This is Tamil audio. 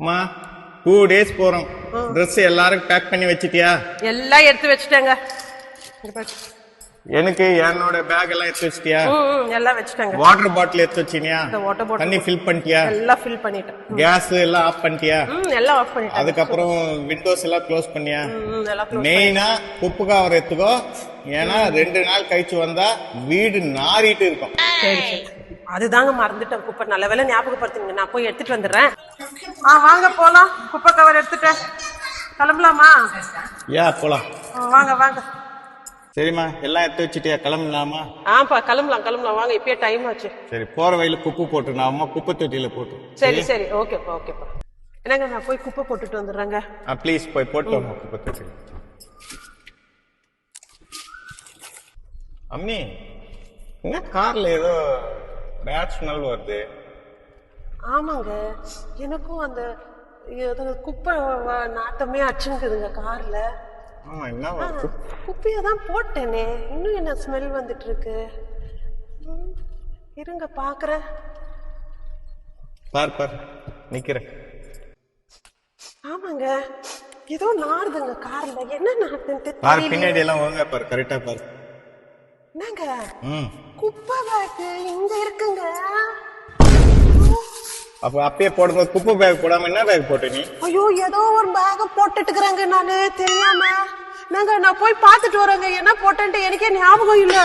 அம்மா டூ டேஸ் போறோம். Dress எல்லாரும் பேக் பண்ணி வச்சிட்டியா? எல்லாம் எடுத்து வச்சுட்டேங்க. எனக்கு என்னோட பேக் எல்லாம் எடுத்து வச்சிட்டியா? எல்லாம் வச்சுட்டேங்க. வாட்டர் பாட்டில் எடுத்து வச்சினியா வாட்டர் பாட்டில் தண்ணி ஃபில் பண்ணிட்டியா? எல்லாம் ஃபில் பண்ணிட்டேன். கேஸ் எல்லாம் ஆஃப் பண்ணிட்டியா? எல்லாம் ஆஃப் பண்ணிட்டேன். அதுக்கப்புறம் விண்டோஸ் எல்லாம் க்ளோஸ் பண்ணியா. மெயினா குப்பு கவர் எடுத்துக்கோ. ஏன்னா ரெண்டு நாள் கழிச்சு வந்தா வீடு நாறிட்டு இருக்கும். அதுதாங்க மறந்துட்டேன். குப்பை நல்ல வேலை ஞாபகப்படுத்துங்க நான் போய் எடுத்துட்டு வந்துடுறேன். ஆ வாங்க போலாம். குப்பை கவர் எடுத்துட்டேன் கிளம்பலாமா? யா போலாம். ஆ, வாங்க வாங்க. சரிம்மா எல்லாம் எடுத்து வச்சிட்டியா? கிளம்பலாமா? ஆப்பா கிளம்பலாம் கிளம்பலாம். வாங்க இப்பயே டைம் ஆச்சு. சரி போற வழியில குப்பு போட்டு நான் அம்மா குப்பை தொட்டியில போட்டு. சரி சரி. ஓகேப்பா ஓகேப்பா என்னங்க நான் போய் குப்பை போட்டுட்டு வந்துடுறேங்க. ப்ளீஸ் போய் போட்டு வாங்க குப்பை தொட்டி அம்மி என்ன கார்ல ஏதோ பேட் ஸ்மெல் வருது. ஆமாங்க. எனக்கும் அந்த குப்பை நாட்டமே அச்சுங்குதுங்க கார்ல. ஆமா என்ன குப்பையை தான் போட்டேனே. இன்னும் என்ன ஸ்மெல் வந்துட்டு இருக்கு இருங்க பாக்குறேன். பார் பார். நிக்கிறேன். ஆமாங்க. ஏதோ நாறுதுங்க கார்ல. என்ன நாட்டுன்னு பார் பின்னாடி எல்லாம் ஒழுங்கா பாரு. கரெக்டா பாரு. என்னங்க? குப்பை பேக் இங்க இருக்குங்க அப்ப அப்பயே போடும்போது குப்பை பேக் போடாம என்ன பேக் போட்ட நீ? ஐயோ ஏதோ ஒரு பேக போட்டுட்டுக்கிறேங்க நானு. தெரியாம. நாங்க நான் போய் பார்த்துட்டு வரேங்க என்ன போட்டேன்ட்டு எனக்கே ஞாபகம் இல்லை.